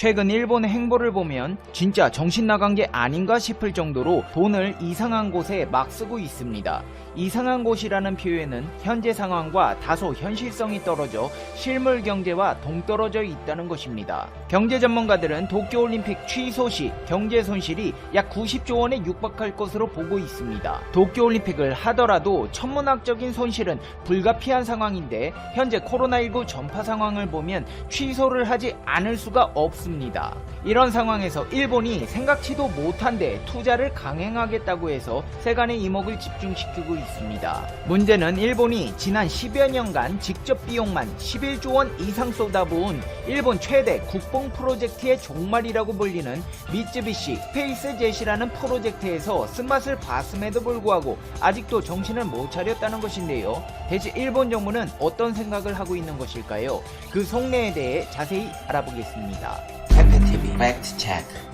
최근 일본의 행보를 보면 진짜 정신 나간 게 아닌가 싶을 정도로 돈을 이상한 곳에 막 쓰고 있습니다. 이상한 곳이라는 표현은 현재 상황과 다소 현실성이 떨어져 실물 경제와 동떨어져 있다는 것입니다. 경제 전문가들은 도쿄올림픽 취소 시 경제 손실이 약 90조 원에 육박할 것으로 보고 있습니다. 도쿄올림픽을 하더라도 천문학적인 손실은 불가피한 상황인데 현재 코로나19 전파 상황을 보면 취소를 하지 않을 수가 없습니다. 이런 상황에서 일본이 생각지도 못한데 투자를 강행하겠다고 해서 세간의 이목을 집중시키고 있습니다. 문제는 일본이 지난 10여 년간 직접 비용만 11조 원 이상 쏟아부은 일본 최대 국뽕 프로젝트의 종말이라고 불리는 미쯔비시 스페이스 제시라는 프로젝트에서 쓴맛을 봤음에도 불구하고 아직도 정신을 못 차렸다는 것인데요. 대체 일본 정부는 어떤 생각을 하고 있는 것일까요? 그 속내에 대해 자세히 알아보겠습니다. 팩트TV 팩트 체크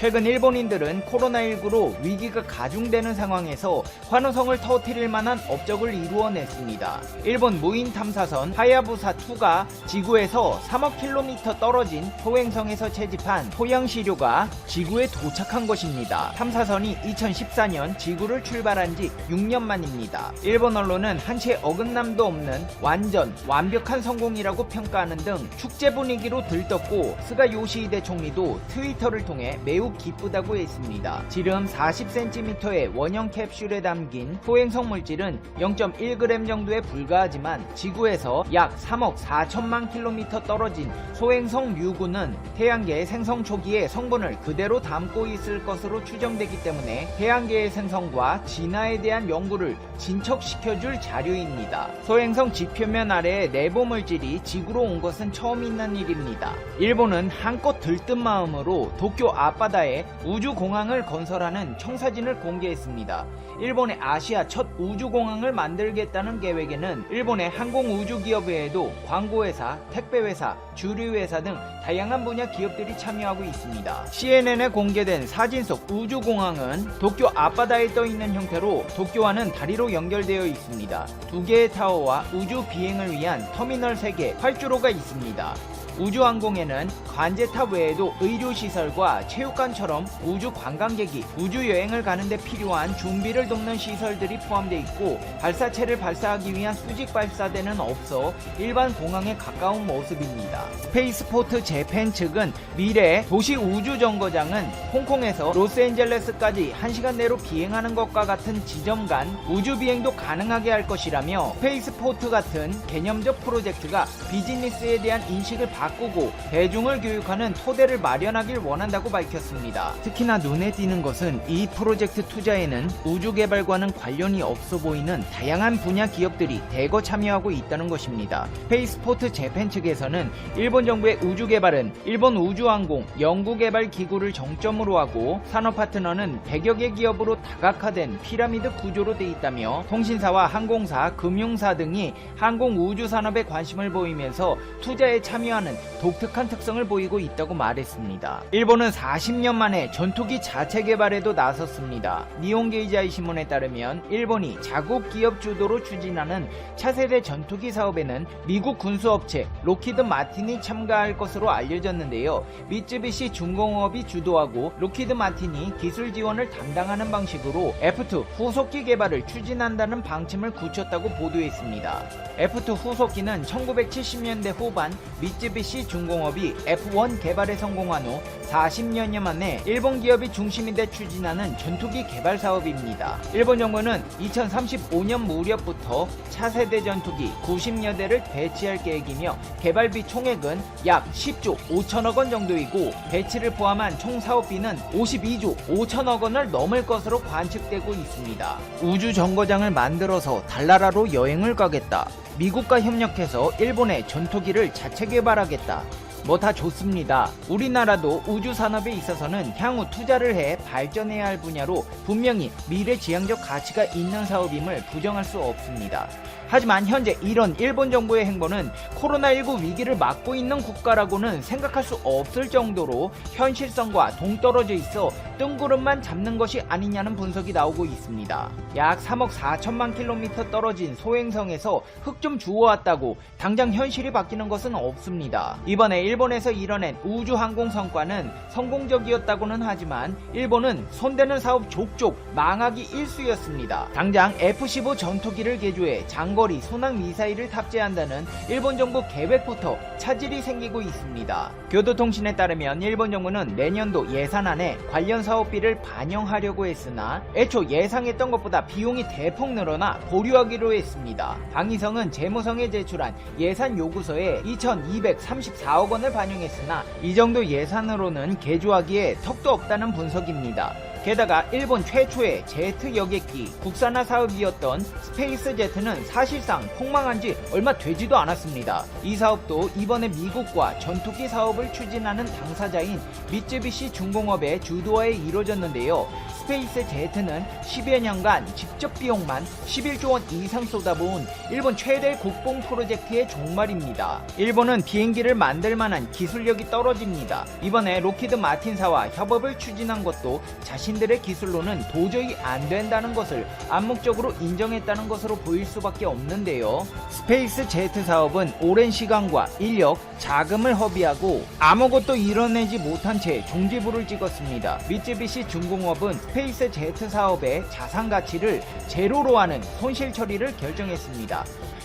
최근 일본인들은 코로나19로 위기가 가중되는 상황에서 환호성을 터뜨릴 만한 업적을 이루어냈습니다. 일본 무인 탐사선 하야부사2가 지구에서 3억 킬로미터 떨어진 소행성에서 채집한 토양 시료가 지구에 도착한 것입니다. 탐사선이 2014년 지구를 출발한 지 6년 만입니다. 일본 언론은 한채 어긋남도 없는 완전 완벽한 성공이라고 평가하는 등 축제 분위기로 들떴고 스가 요시히데 총리도 트위터를 통해 매우 기쁘다고 했습니다. 지름 40cm의 원형 캡슐에 담긴 소행성 물질은 0.1g 정도에 불과하지만 지구에서 약 3억 4천만 킬로미터 떨어진 소행성 류구는 태양계 생성 초기에 성분을 그대로 담고 있을 것으로 추정되기 때문에 태양계의 생성과 진화에 대한 연구를 진척시켜줄 자료입니다. 소행성 지표면 아래에 내부 물질이 지구로 온 것은 처음 있는 일입니다. 일본은 한껏 들뜬 마음으로 도쿄 앞바다 에 우주공항을 건설하는 청사진을 공개했습니다. 일본의 아시아 첫 우주공항을 만들겠다는 계획에는 일본의 항공우주기업 외에도 광고회사, 택배회사, 주류회사 등 다양한 분야 기업들이 참여하고 있습니다. CNN에 공개된 사진 속 우주공항은 도쿄 앞바다에 떠 있는 형태로 도쿄와는 다리로 연결되어 있습니다. 두 개의 타워와 우주 비행을 위한 터미널 3개, 활주로가 있습니다. 우주항공에는 관제탑 외에도 의료시설과 체육관처럼 우주 관광객이 우주여행을 가는데 필요한 준비를 돕는 시설들이 포함되어 있고 발사체를 발사하기 위한 수직 발사대는 없어 일반 공항에 가까운 모습입니다. 스페이스포트 재팬 측은 미래 도시 우주정거장은 홍콩에서 로스앤젤레스까지 1시간 내로 비행하는 것과 같은 지점 간 우주 비행도 가능하게 할 것이라며 스페이스포트 같은 개념적 프로젝트가 비즈니스에 대한 인식을 바꾸 고 대중을 교육하는 토대를 마련하길 원한다고 밝혔습니다. 특히나 눈에 띄는 것은 이 프로젝트 투자에는 우주 개발과는 관련이 없어 보이는 다양한 분야 기업들이 대거 참여하고 있다는 것입니다. 페이스포트 재팬 측에서는 일본 정부의 우주 개발은 일본 우주항공 연구개발 기구를 정점으로 하고 산업 파트너는 100여 개 기업으로 다각화된 피라미드 구조로 돼 있다며 통신사와 항공사, 금융사 등이 항공 우주 산업에 관심을 보이면서 투자에 참여하는 독특한 특성을 보이고 있다고 말했습니다. 일본은 40년 만에 전투기 자체 개발에도 나섰습니다. 니온게이자이 신문에 따르면 일본이 자국 기업 주도로 추진하는 차세대 전투기 사업에는 미국 군수업체 로키드 마틴이 참가할 것으로 알려졌는데요. 미쯔비시 중공업이 주도하고 로키드 마틴이 기술 지원을 담당하는 방식으로 F2 후속기 개발을 추진한다는 방침을 굳혔다고 보도했습니다. F2 후속기는 1970년대 후반 미쯔비 시 중공업이 F1 개발에 성공한 후 40년여 만에 일본 기업이 중심이 돼 추진하는 전투기 개발 사업입니다. 일본 정부는 2035년 무렵부터 차세대 전투기 90여 대를 배치할 계획이며 개발비 총액은 약 10조 5천억 원 정도이고 배치를 포함한 총 사업비는 52조 5천억 원을 넘을 것으로 관측되고 있습니다. 우주 정거장을 만들어서 달나라로 여행을 가겠다. 미국과 협력해서 일본의 전투기를 자체 개발하겠다. 뭐 다 좋습니다. 우리나라도 우주 산업에 있어서는 향후 투자를 해 발전해야 할 분야로 분명히 미래 지향적 가치가 있는 사업임을 부정할 수 없습니다. 하지만 현재 이런 일본 정부의 행보는 코로나19 위기를 막고 있는 국가라고는 생각할 수 없을 정도로 현실성과 동떨어져 있어 뜬구름만 잡는 것이 아니냐는 분석이 나오고 있습니다. 약 3억 4천만 킬로미터 떨어진 소행성에서 흙 좀 주워왔다고 당장 현실이 바뀌는 것은 없습니다. 이번에 일본에서 이뤄낸 우주항공 성과는 성공적이었다고는 하지만 일본은 손대는 사업 족족 망하기 일쑤였습니다. 당장 F-15 전투기를 개조해 장거 리 순항 미사일을 탑재한다는 일본 정부 계획부터 차질이 생기고 있습니다. 교도통신에 따르면 일본 정부는 내년도 예산안에 관련 사업비를 반영하려고 했으나 애초 예상했던 것보다 비용이 대폭 늘어나 보류하기로 했습니다. 방위성은 재무성에 제출한 예산 요구서에 2234억 원을 반영했으나 이 정도 예산으로는 개조하기에 턱도 없다는 분석입니다. 게다가 일본 최초의 제트 여객기 국산화 사업이었던 스페이스 제트는 사실상 폭망한 지 얼마 되지도 않았습니다. 이 사업도 이번에 미국과 전투기 사업을 추진하는 당사자인 미쯔비시 중공업의 주도하에 이루어졌는데요. 스페이스 제트는 10여 년간 직접 비용만 11조 원 이상 쏟아부은 일본 최대 국뽕 프로젝트의 종말입니다. 일본은 비행기를 만들 만한 기술력이 떨어집니다. 이번에 로키드 마틴사와 협업을 추진한 것도 자신 들의 기술로는 도저히 안 된다는 것을 암묵적으로 인정했다는 것으로 보일 수밖에 없는데요. 스페이스 제트 사업은 오랜 시간과 인력, 자금을 허비하고 아무것도 이뤄내지 못한 채 종지부를 찍었습니다. 미쯔비시 중공업은 스페이스 제트 사업의 자산 가치를 제로로 하는 손실 처리를 결정했습니다.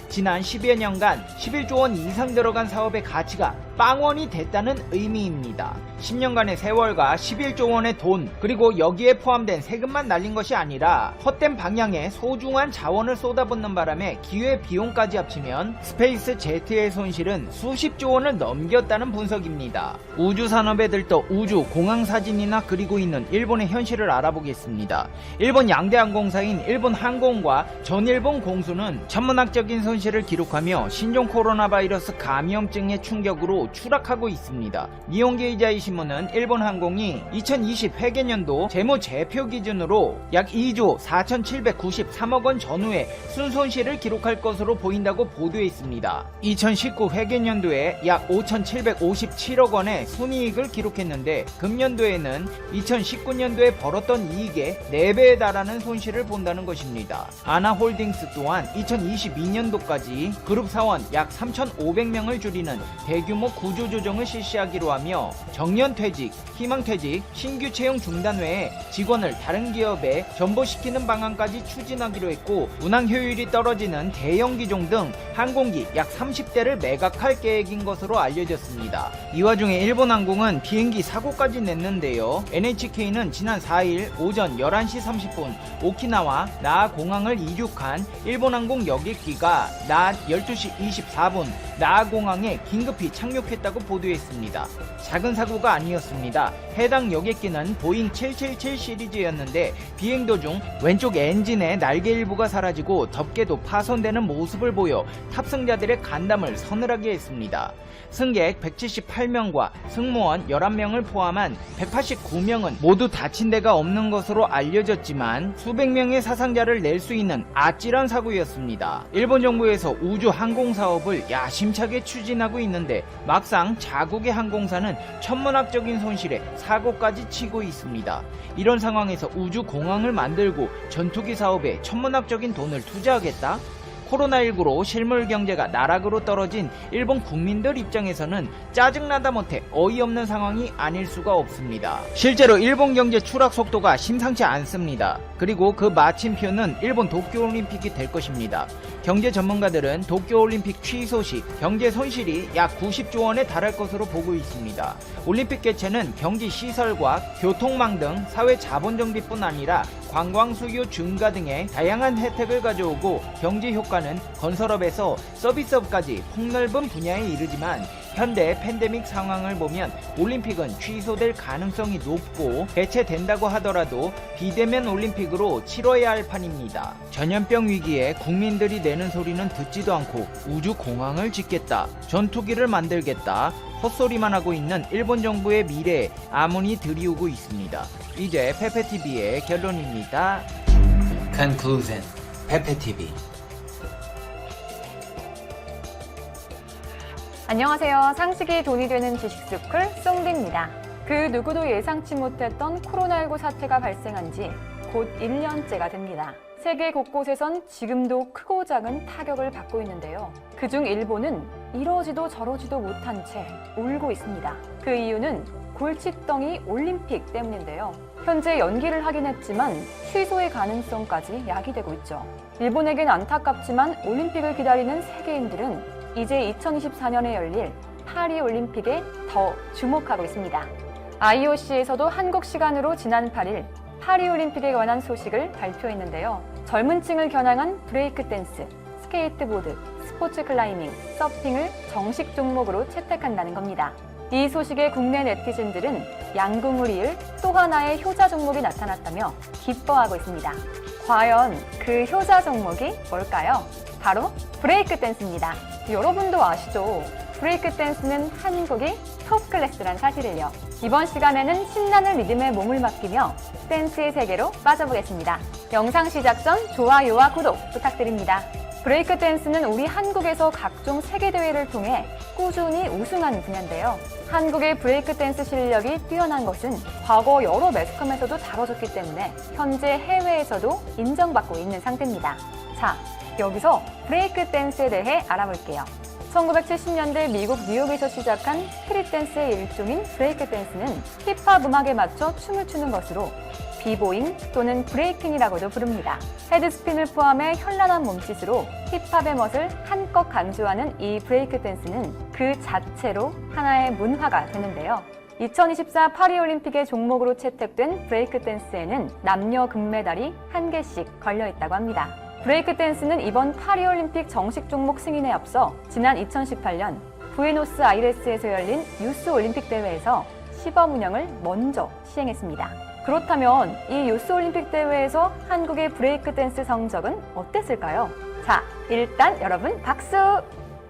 지난 10여 년간 11조 원 이상 들어간 사업의 가치가 빵원이 됐다는 의미입니다. 10년간의 세월과 11조 원의 돈, 그리고 여기에 포함된 세금만 날린 것이 아니라 헛된 방향에 소중한 자원을 쏟아붓는 바람에 기회 비용까지 합치면 스페이스 제트의 손실은 수십조 원을 넘겼다는 분석입니다. 우주 산업에 들떠 우주 공항 사진이나 그리고 있는 일본의 현실을 알아보겠습니다. 일본 양대 항공사인 일본 항공과 전일본 공수는 천문학적인 손실을 기록하며 신종 코로나 바이러스 감염증의 충격으로 추락하고 있습니다. 니온게이자이 신문은 일본 항공이 2020 회계년도 재무 제표 기준으로 약 2조 4,793억 원 전후의 순손실을 기록할 것으로 보인다고 보도했습니다. 2019 회계년도에 약 5,757억 원의 순이익을 기록했는데 금년도에는 2019년도에 벌었던 이익의 4배에 달하는 손실을 본다는 것입니다. 아나홀딩스 또한 2022년도까지 그룹 사원 약 3,500명을 줄이는 대규모 구조조정을 실시하기로 하며 정년퇴직, 희망퇴직, 신규 채용 중단 외에 직원을 다른 기업에 전보시키는 방안까지 추진하기로 했고 운항 효율이 떨어지는 대형 기종 등 항공기 약 30대를 매각할 계획인 것으로 알려졌습니다. 이 와중에 일본항공은 비행기 사고까지 냈는데요. NHK는 지난 4일 오전 11시 30분 오키나와 나 공항을 이륙한 일본항공 여객기가 낮 12시 24분 나 공항에 긴급히 착륙 했다고 보도했습니다. 작은 사고가 아니었습니다. 해당 여객기는 보잉 777 시리즈였는데 비행 도중 왼쪽 엔진의 날개 일부가 사라지고 덮개도 파손되는 모습을 보여 탑승자들의 간담을 서늘하게 했습니다. 승객 178명과 승무원 11명을 포함한 189명은 모두 다친 데가 없는 것으로 알려졌지만 수백 명의 사상자를 낼 수 있는 아찔한 사고였습니다. 일본 정부에서 우주 항공 사업을 야심차게 추진하고 있는데 막상 자국의 항공사는 천문학적인 손실에 사고까지 치고 있습니다. 이런 상황에서 우주 공항을 만들고 전투기 사업에 천문학적인 돈을 투자하겠다? 코로나19로 실물 경제가 나락으로 떨어진 일본 국민들 입장에서는 짜증나다 못해 어이없는 상황이 아닐 수가 없습니다. 실제로 일본 경제 추락 속도가 심상치 않습니다. 그리고 그 마침표는 일본 도쿄올림픽이 될 것입니다. 경제 전문가들은 도쿄올림픽 취소 시 경제 손실이 약 90조 원에 달할 것으로 보고 있습니다. 올림픽 개최는 경기 시설과 교통망 등 사회 자본 정비뿐 아니라 관광 수요 증가 등의 다양한 혜택을 가져오고 경제 효과는 건설업에서 서비스업까지 폭넓은 분야에 이르지만 현대 팬데믹 상황을 보면 올림픽은 취소될 가능성이 높고 개최된다고 하더라도 비대면 올림픽으로 치러야 할 판입니다. 전염병 위기에 국민들이 내는 소리는 듣지도 않고 우주 공항을 짓겠다, 전투기를 만들겠다, 헛소리만 하고 있는 일본 정부의 미래에 아문이 들이우고 있습니다. 이제 페페TV의 결론입니다. Conclusion. Pepe TV. 안녕하세요. 상식이 돈이 되는 지식스쿨 송디입니다. 그 누구도 예상치 못했던 코로나19 사태가 발생한 지 곧 1년째가 됩니다. 세계 곳곳에선 지금도 크고 작은 타격을 받고 있는데요. 그중 일본은 이러지도 저러지도 못한 채 울고 있습니다. 그 이유는 골칫덩이 올림픽 때문인데요. 현재 연기를 하긴 했지만 취소의 가능성까지 야기되고 있죠. 일본에겐 안타깝지만 올림픽을 기다리는 세계인들은 이제 2024년에 열릴 파리 올림픽에 더 주목하고 있습니다. IOC에서도 한국 시간으로 지난 8일 파리 올림픽에 관한 소식을 발표했는데요. 젊은 층을 겨냥한 브레이크 댄스, 스케이트보드, 스포츠 클라이밍, 서핑을 정식 종목으로 채택한다는 겁니다. 이 소식에 국내 네티즌들은 양궁을 이을 또 하나의 효자 종목이 나타났다며 기뻐하고 있습니다. 과연 그 효자 종목이 뭘까요? 바로 브레이크 댄스입니다. 여러분도 아시죠? 브레이크 댄스는 한국이 톱 클래스란 사실을요. 이번 시간에는 신나는 리듬에 몸을 맡기며 댄스의 세계로 빠져보겠습니다. 영상 시작 전 좋아요와 구독 부탁드립니다. 브레이크 댄스는 우리 한국에서 각종 세계대회를 통해 꾸준히 우승한 분야인데요. 한국의 브레이크 댄스 실력이 뛰어난 것은 과거 여러 매스컴에서도 다뤄졌기 때문에 현재 해외에서도 인정받고 있는 상태입니다. 자, 여기서 브레이크 댄스에 대해 알아볼게요. 1970년대 미국 뉴욕에서 시작한 스트릿 댄스의 일종인 브레이크 댄스는 힙합 음악에 맞춰 춤을 추는 것으로 비보잉 또는 브레이킹이라고도 부릅니다. 헤드스핀을 포함해 현란한 몸짓으로 힙합의 멋을 한껏 강조하는 이 브레이크 댄스는 그 자체로 하나의 문화가 되는데요. 2024 파리올림픽의 종목으로 채택된 브레이크 댄스에는 남녀 금메달이 한 개씩 걸려 있다고 합니다. 브레이크 댄스는 이번 파리올림픽 정식 종목 승인에 앞서 지난 2018년 부에노스 아이레스에서 열린 유스 올림픽 대회에서 시범 운영을 먼저 시행했습니다. 그렇다면 이 유스 올림픽 대회에서 한국의 브레이크 댄스 성적은 어땠을까요? 자, 일단 여러분 박수!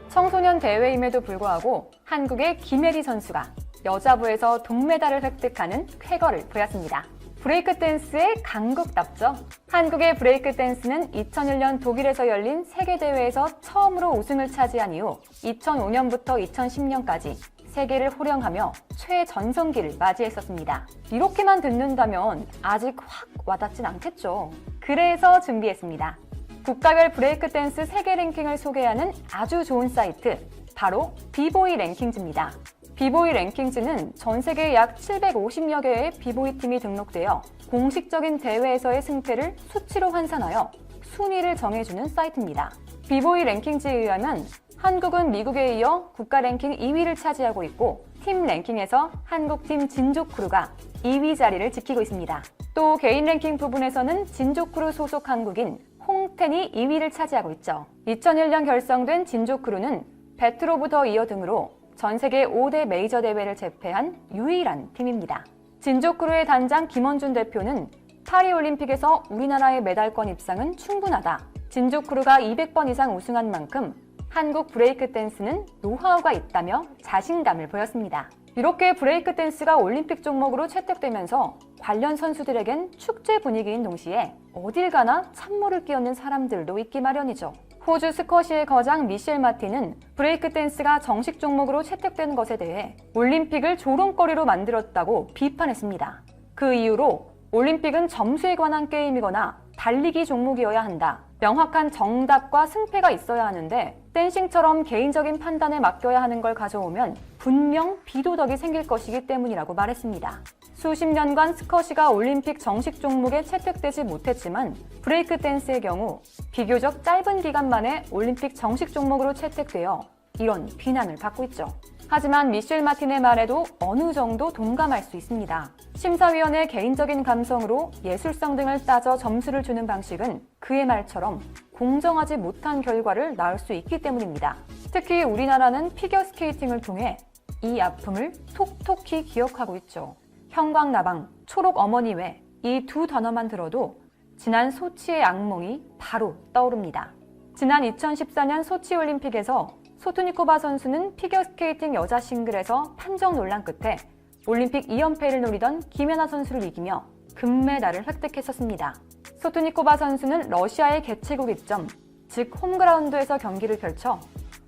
청소년 대회임에도 불구하고 한국의 김혜리 선수가 여자부에서 동메달을 획득하는 쾌거를 보였습니다. 브레이크 댄스의 강국답죠. 한국의 브레이크 댄스는 2001년 독일에서 열린 세계대회에서 처음으로 우승을 차지한 이후 2005년부터 2010년까지 세계를 호령하며 최전성기를 맞이했었습니다. 이렇게만 듣는다면 아직 확 와닿진 않겠죠. 그래서 준비했습니다. 국가별 브레이크 댄스 세계 랭킹을 소개하는 아주 좋은 사이트, 바로 비보이 랭킹즈입니다. 비보이 랭킹즈는 전 세계 약 750여 개의 비보이 팀이 등록되어 공식적인 대회에서의 승패를 수치로 환산하여 순위를 정해주는 사이트입니다. 비보이 랭킹즈에 의하면 한국은 미국에 이어 국가 랭킹 2위를 차지하고 있고 팀 랭킹에서 한국팀 진조크루가 2위 자리를 지키고 있습니다. 또 개인 랭킹 부분에서는 진조크루 소속 한국인 홍텐이 2위를 차지하고 있죠. 2001년 결성된 진조크루는 베트로부터 이어 등으로 전 세계 5대 메이저 대회를 제패한 유일한 팀입니다. 진조크루의 단장 김원준 대표는 파리올림픽에서 우리나라의 메달권 입상은 충분하다. 진조크루가 200번 이상 우승한 만큼 한국 브레이크 댄스는 노하우가 있다며 자신감을 보였습니다. 이렇게 브레이크 댄스가 올림픽 종목으로 채택되면서 관련 선수들에겐 축제 분위기인 동시에 어딜 가나 찬물을 끼얹는 사람들도 있기 마련이죠. 호주 스쿼시의 거장 미셸 마틴은 브레이크 댄스가 정식 종목으로 채택된 것에 대해 올림픽을 조롱거리로 만들었다고 비판했습니다. 그 이후로 올림픽은 점수에 관한 게임이거나 달리기 종목이어야 한다. 명확한 정답과 승패가 있어야 하는데 댄싱처럼 개인적인 판단에 맡겨야 하는 걸 가져오면 분명 비도덕이 생길 것이기 때문이라고 말했습니다. 수십 년간 스쿼시가 올림픽 정식 종목에 채택되지 못했지만 브레이크 댄스의 경우 비교적 짧은 기간 만에 올림픽 정식 종목으로 채택되어 이런 비난을 받고 있죠. 하지만 미셸 마틴의 말에도 어느 정도 동감할 수 있습니다. 심사위원의 개인적인 감성으로 예술성 등을 따져 점수를 주는 방식은 그의 말처럼 공정하지 못한 결과를 낳을 수 있기 때문입니다. 특히 우리나라는 피겨 스케이팅을 통해 이 아픔을 톡톡히 기억하고 있죠. 형광나방, 초록 어머니 외 이 두 단어만 들어도 지난 소치의 악몽이 바로 떠오릅니다. 지난 2014년 소치 올림픽에서 소투니코바 선수는 피겨스케이팅 여자 싱글에서 판정 논란 끝에 올림픽 2연패를 노리던 김연아 선수를 이기며 금메달을 획득했었습니다. 소투니코바 선수는 러시아의 개최국 입점, 즉 홈그라운드에서 경기를 펼쳐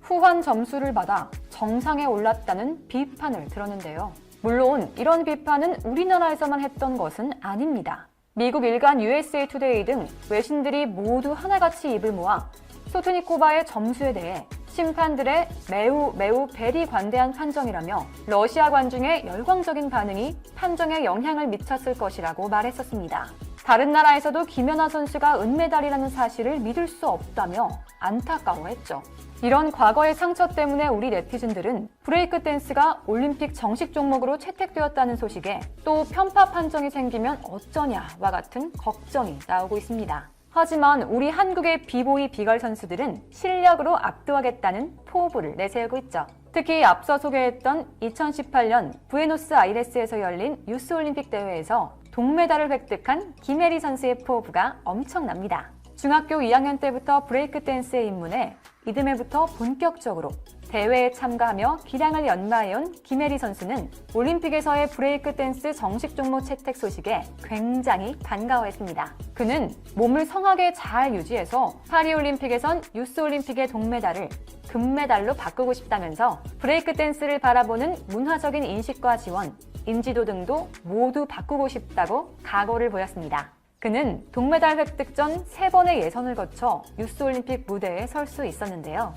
후한 점수를 받아 정상에 올랐다는 비판을 들었는데요. 물론 이런 비판은 우리나라에서만 했던 것은 아닙니다. 미국 일간 USA 투데이 등 외신들이 모두 하나같이 입을 모아 소트니코바의 점수에 대해 심판들의 매우 매우 배리관대한 판정이라며 러시아 관중의 열광적인 반응이 판정에 영향을 미쳤을 것이라고 말했었습니다. 다른 나라에서도 김연아 선수가 은메달이라는 사실을 믿을 수 없다며 안타까워했죠. 이런 과거의 상처 때문에 우리 네티즌들은 브레이크 댄스가 올림픽 정식 종목으로 채택되었다는 소식에 또 편파 판정이 생기면 어쩌냐와 같은 걱정이 나오고 있습니다. 하지만 우리 한국의 비보이 비걸 선수들은 실력으로 압도하겠다는 포부를 내세우고 있죠. 특히 앞서 소개했던 2018년 부에노스 아이레스에서 열린 유스 올림픽 대회에서 동메달을 획득한 김혜리 선수의 포부가 엄청납니다. 중학교 2학년 때부터 브레이크 댄스에 입문해 이듬해부터 본격적으로 대회에 참가하며 기량을 연마해온 김혜리 선수는 올림픽에서의 브레이크 댄스 정식 종목 채택 소식에 굉장히 반가워했습니다. 그는 몸을 성하게 잘 유지해서 파리올림픽에선 유스올림픽의 동메달을 금메달로 바꾸고 싶다면서 브레이크 댄스를 바라보는 문화적인 인식과 지원, 인지도 등도 모두 바꾸고 싶다고 각오를 보였습니다. 그는 동메달 획득 전 세 번의 예선을 거쳐 유스올림픽 무대에 설 수 있었는데요.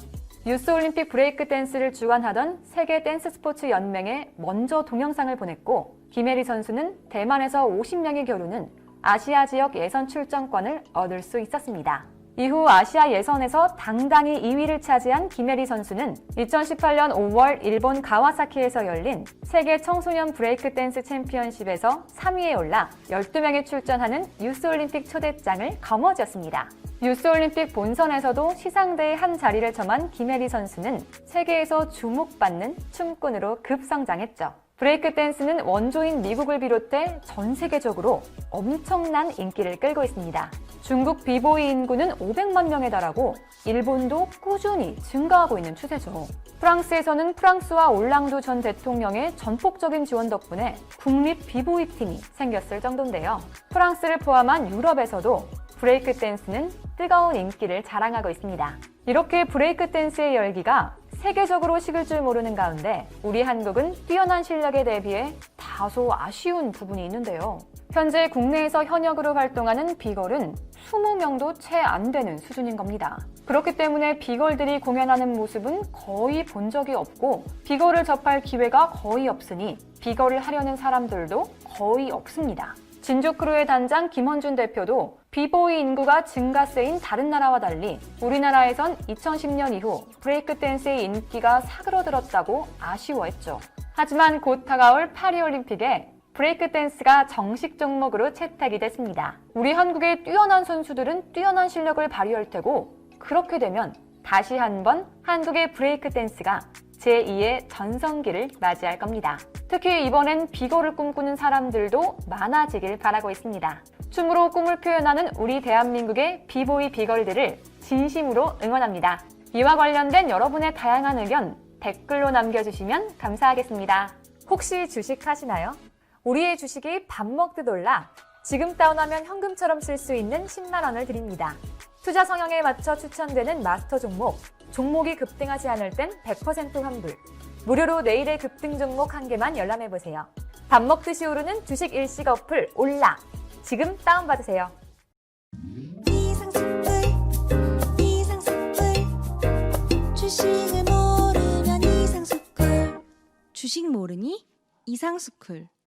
유스 올림픽 브레이크 댄스를 주관하던 세계 댄스 스포츠 연맹에 먼저 동영상을 보냈고 김혜리 선수는 대만에서 50명이 겨루는 아시아 지역 예선 출전권을 얻을 수 있었습니다. 이후 아시아 예선에서 당당히 2위를 차지한 김혜리 선수는 2018년 5월 일본 가와사키에서 열린 세계 청소년 브레이크 댄스 챔피언십에서 3위에 올라 12명이 출전하는 유스올림픽 초대장을 거머쥐었습니다. 유스올림픽 본선에서도 시상대의 한 자리를 점한 김혜리 선수는 세계에서 주목받는 춤꾼으로 급성장했죠. 브레이크 댄스는 원조인 미국을 비롯해 전 세계적으로 엄청난 인기를 끌고 있습니다. 중국 비보이 인구는 500만 명에 달하고 일본도 꾸준히 증가하고 있는 추세죠. 프랑스에서는 프랑스와 올랑도 전 대통령의 전폭적인 지원 덕분에 국립 비보이 팀이 생겼을 정도인데요. 프랑스를 포함한 유럽에서도 브레이크 댄스는 뜨거운 인기를 자랑하고 있습니다. 이렇게 브레이크 댄스의 열기가 세계적으로 식을 줄 모르는 가운데 우리 한국은 뛰어난 실력에 대비해 다소 아쉬운 부분이 있는데요. 현재 국내에서 현역으로 활동하는 비걸은 20명도 채 안 되는 수준인 겁니다. 그렇기 때문에 비걸들이 공연하는 모습은 거의 본 적이 없고 비걸을 접할 기회가 거의 없으니 비걸을 하려는 사람들도 거의 없습니다. 진주크루의 단장 김원준 대표도 비보이 인구가 증가세인 다른 나라와 달리 우리나라에선 2010년 이후 브레이크 댄스의 인기가 사그러들었다고 아쉬워했죠. 하지만 곧 다가올 파리올림픽에 브레이크 댄스가 정식 종목으로 채택이 됐습니다. 우리 한국의 뛰어난 선수들은 뛰어난 실력을 발휘할 테고 그렇게 되면 다시 한번 한국의 브레이크 댄스가 제2의 전성기를 맞이할 겁니다. 특히 이번엔 비거를 꿈꾸는 사람들도 많아지길 바라고 있습니다. 춤으로 꿈을 표현하는 우리 대한민국의 비보이 비걸들을 진심으로 응원합니다. 이와 관련된 여러분의 다양한 의견 댓글로 남겨주시면 감사하겠습니다. 혹시 주식 하시나요? 우리의 주식이 밥 먹듯 올라 지금 다운하면 현금처럼 쓸 수 있는 10만 원을 드립니다. 투자 성향에 맞춰 추천되는 마스터 종목, 종목이 급등하지 않을 땐 100% 환불. 무료로 내일의 급등 종목 한 개만 열람해보세요. 밥 먹듯이 오르는 주식 일시 어플 올라. 지금 다운받으세요. 주식 모르니 이상스쿨